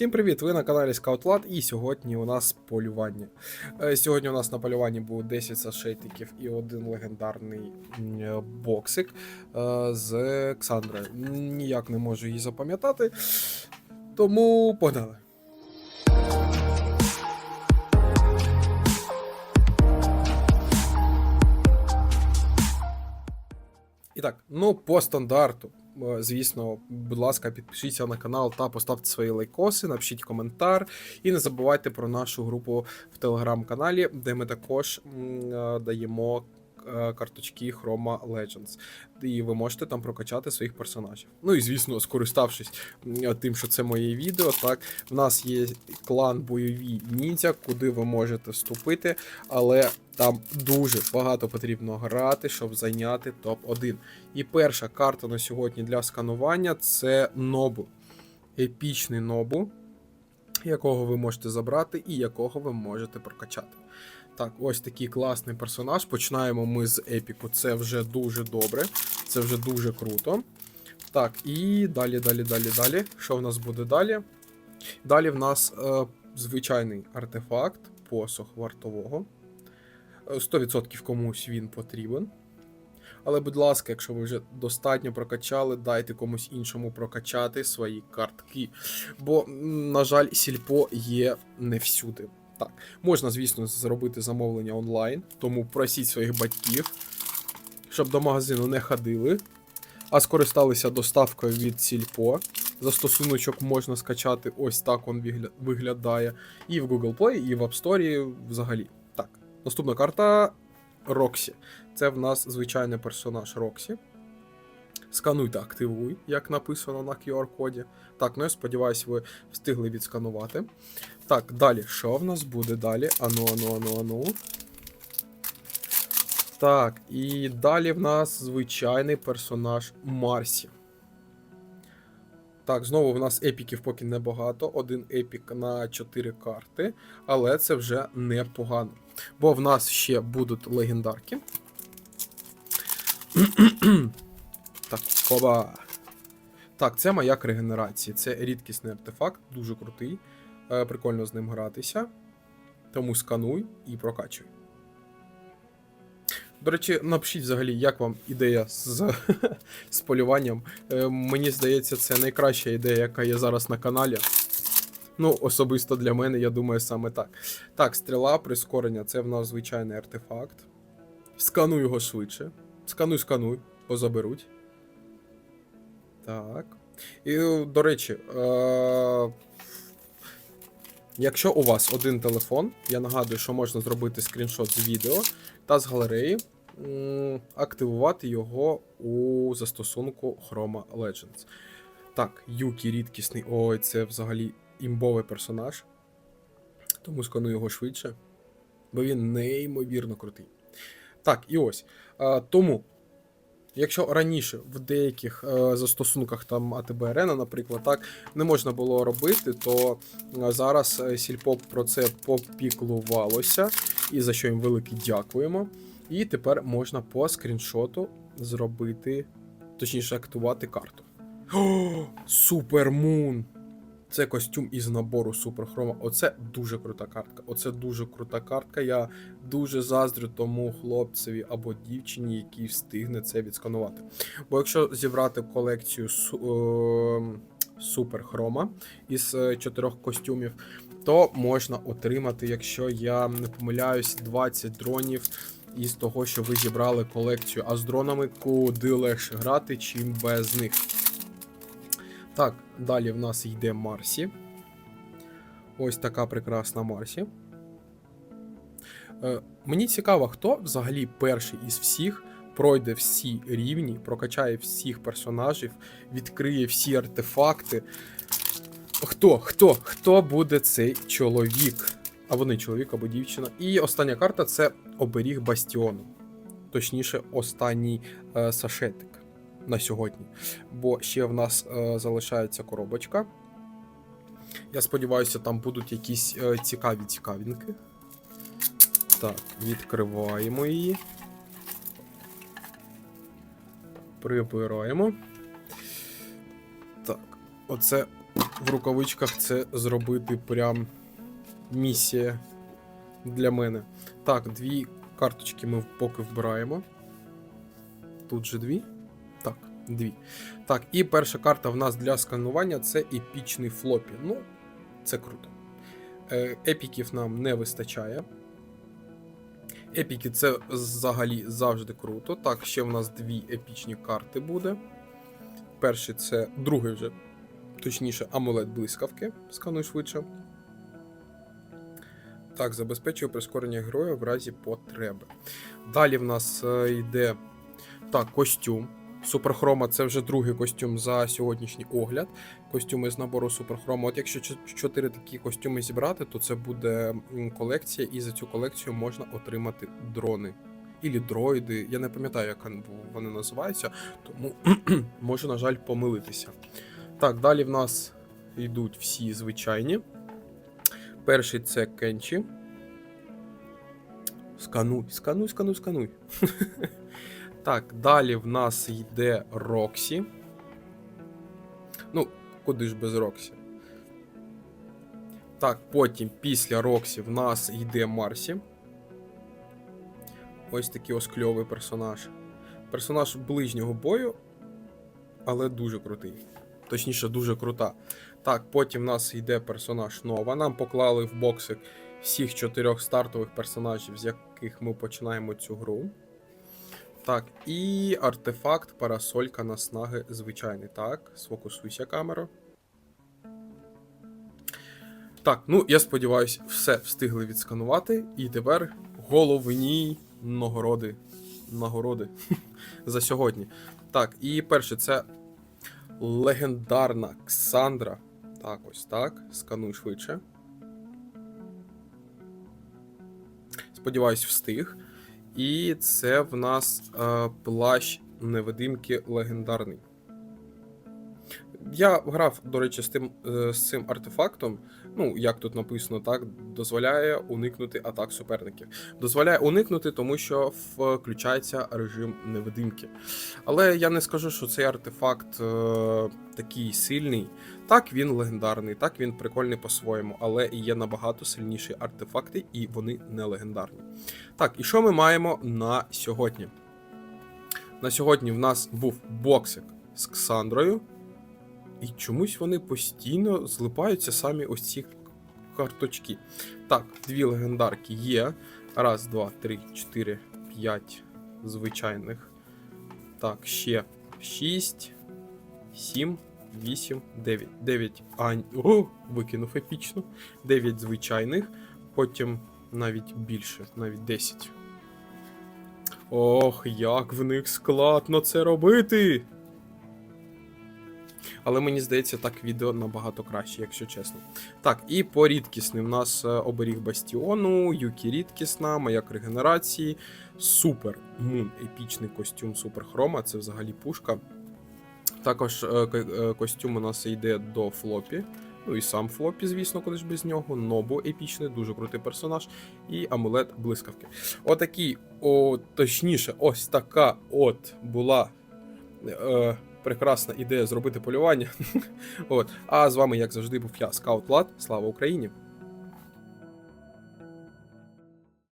Всім привіт! Ви на каналі ScoutLad і сьогодні у нас полювання. Е, Сьогодні у нас на полюванні буде 10 сашетиків і один легендарний е, боксик е, з Ксандрою. Ніяк не можу її запам'ятати. Тому погнали. І так, ну по стандарту. Е, Звісно, будь ласка, підпишіться на канал та поставте свої лайкоси, напишіть коментар. І не забувайте про нашу групу в телеграм-каналі, де ми також е, даємо карточки Chroma Legends. І ви можете там прокачати своїх персонажів. Ну і звісно, скориставшись тим, що це моє відео, так в нас є клан бойові ніндзя, куди ви можете вступити, але там дуже багато потрібно грати, щоб зайняти топ-1. І перша карта на сьогодні для сканування це Нобу. Епічний Нобу, якого ви можете забрати і якого ви можете прокачати. Так, ось такий класний персонаж. Починаємо ми з епіку. Це вже дуже добре, це вже дуже круто. Так, і далі, далі, далі, далі. Що в нас буде далі? Далі в нас е, звичайний артефакт, посох вартового. Е, 100% комусь він потрібен. Але, будь ласка, якщо ви вже достатньо прокачали, дайте комусь іншому прокачати свої картки. Бо, на жаль, сільпо є не всюди. Так, можна, звісно, зробити замовлення онлайн, тому просіть своїх батьків, щоб до магазину не ходили, а скористалися доставкою від сільпо. Застосуночок можна скачати, ось так він виглядає. І в Google Play, і в App Store взагалі. Так, наступна карта Роксі. Це в нас звичайний персонаж Роксі. Скануйте, активуй, як написано на QR-коді. Так, ну я сподіваюся, ви встигли відсканувати. Так, далі. Що в нас буде далі? Ану, ану, ану, ану. Так, і далі в нас звичайний персонаж Марсі. Так, знову в нас епіків поки небагато. Один епік на 4 карти, але це вже непогано. Бо в нас ще будуть легендарки. так, хоба. Так, це маяк регенерації. Це рідкісний артефакт, дуже крутий. Е, прикольно з ним гратися. Тому скануй і прокачуй. До речі, напишіть взагалі, як вам ідея з, з полюванням. Е, мені здається, це найкраща ідея, яка є зараз на каналі. Ну, особисто для мене, я думаю, саме так. Так, стріла, прискорення це в нас звичайний артефакт. Скануй його швидше. Скануй, скануй, позаберуть. Так. І, до речі, е- якщо у вас один телефон, я нагадую, що можна зробити скріншот з відео та з галереї, активувати його у застосунку Chroma Legends. Так, Юкі рідкісний. Ой, це взагалі імбовий персонаж. Тому сканую його швидше. Бо він неймовірно крутий. Так, і ось. Тому, якщо раніше в деяких е, застосунках там АТБ Арена, наприклад, так, не можна було робити, то е, зараз е, Сільпо про це попіклувалося, і за що їм велике дякуємо. І тепер можна по скріншоту зробити, точніше, активувати карту. Супермун! Це костюм із набору Суперхрома. Оце дуже крута картка. Оце дуже крута картка. Я дуже заздрю тому хлопцеві або дівчині, який встигне це відсканувати. Бо якщо зібрати колекцію е- Суперхрома із е, чотирьох костюмів, то можна отримати, якщо я не помиляюсь, 20 дронів. Із того, що ви зібрали колекцію, а з дронами куди легше грати, чим без них. Так, далі в нас йде Марсі. Ось така прекрасна Марсі. Е, мені цікаво, хто взагалі перший із всіх пройде всі рівні, прокачає всіх персонажів, відкриє всі артефакти. Хто? Хто? Хто буде цей чоловік? Або не чоловік, або дівчина. І остання карта це оберіг Бастіону. Точніше, останній е, сашетик на сьогодні. Бо ще в нас е, залишається коробочка. Я сподіваюся, там будуть якісь е, цікаві цікавінки. Так, відкриваємо її. Прибираємо. Так, оце в рукавичках це зробити прям місія для мене. Так, дві карточки ми поки вбираємо. Тут же дві. Дві. Так, і перша карта в нас для сканування це епічний флопі. Ну, це круто. Е, Епіків нам не вистачає. Епіки це взагалі завжди круто. Так, ще в нас дві епічні карти буде. Перший це другий вже, точніше, амулет блискавки. Скануй швидше. Так, забезпечує прискорення героя в разі потреби. Далі в нас е, йде так, костюм. Суперхрома це вже другий костюм за сьогоднішній огляд. Костюми з набору Суперхрома. От якщо чо- чотири такі костюми зібрати, то це буде колекція, і за цю колекцію можна отримати дрони. Ілі дроїди. Я не пам'ятаю, як вони називаються, тому можу, на жаль, помилитися. Так, далі в нас йдуть всі звичайні. Перший це Кенчі. Скануй, скануй, скануй, скануй. Так, далі в нас йде Роксі. Ну, куди ж без Роксі? Так, потім після Роксі в нас йде Марсі. Ось такий ось кльовий персонаж. Персонаж ближнього бою, але дуже крутий. Точніше, дуже крута. Так, потім в нас йде персонаж Нова. Нам поклали в боксик всіх чотирьох стартових персонажів, з яких ми починаємо цю гру. Так, і артефакт парасолька наснаги звичайний. Так, сфокусуйся камеру. Так, ну я сподіваюся, все встигли відсканувати. І тепер головні нагороди. Нагороди за сьогодні. Так, і перше, це легендарна Ксандра. Так, ось так. Скануй швидше. Сподіваюсь, встиг. І це в нас е, плащ невидимки легендарний. Я грав, до речі, з тим, е, з цим артефактом. Ну, як тут написано, так, дозволяє уникнути атак суперників. Дозволяє уникнути, тому що включається режим невидимки. Але я не скажу, що цей артефакт е, такий сильний. Так, він легендарний, так він прикольний по-своєму, але є набагато сильніші артефакти, і вони не легендарні. Так, і що ми маємо на сьогодні? На сьогодні в нас був боксик з Ксандрою. І чомусь вони постійно злипаються самі ось ці карточки. Так, дві легендарки є. Раз, два, три, чотири, п'ять звичайних. Так, ще шість, сім, вісім, дев'ять. Дев'ять ань. О, викинув епічно. Дев'ять звичайних. Потім навіть більше, навіть 10. Ох, як в них складно це робити. Але мені здається, так відео набагато краще, якщо чесно. Так, і по рідкісним. У нас е, оберіг Бастіону, Юкі рідкісна, маяк регенерації, Супер Мун, епічний костюм Суперхрома, це взагалі пушка. Також е, е, костюм у нас йде до Флопі. Ну і сам Флопі, звісно, коли ж без нього. Нобу епічний, дуже крутий персонаж. І амулет блискавки. Отакий, о, точніше, ось така от була. Прекрасна ідея зробити полювання. От. А з вами, як завжди, був я, Скаут Влад. Слава Україні!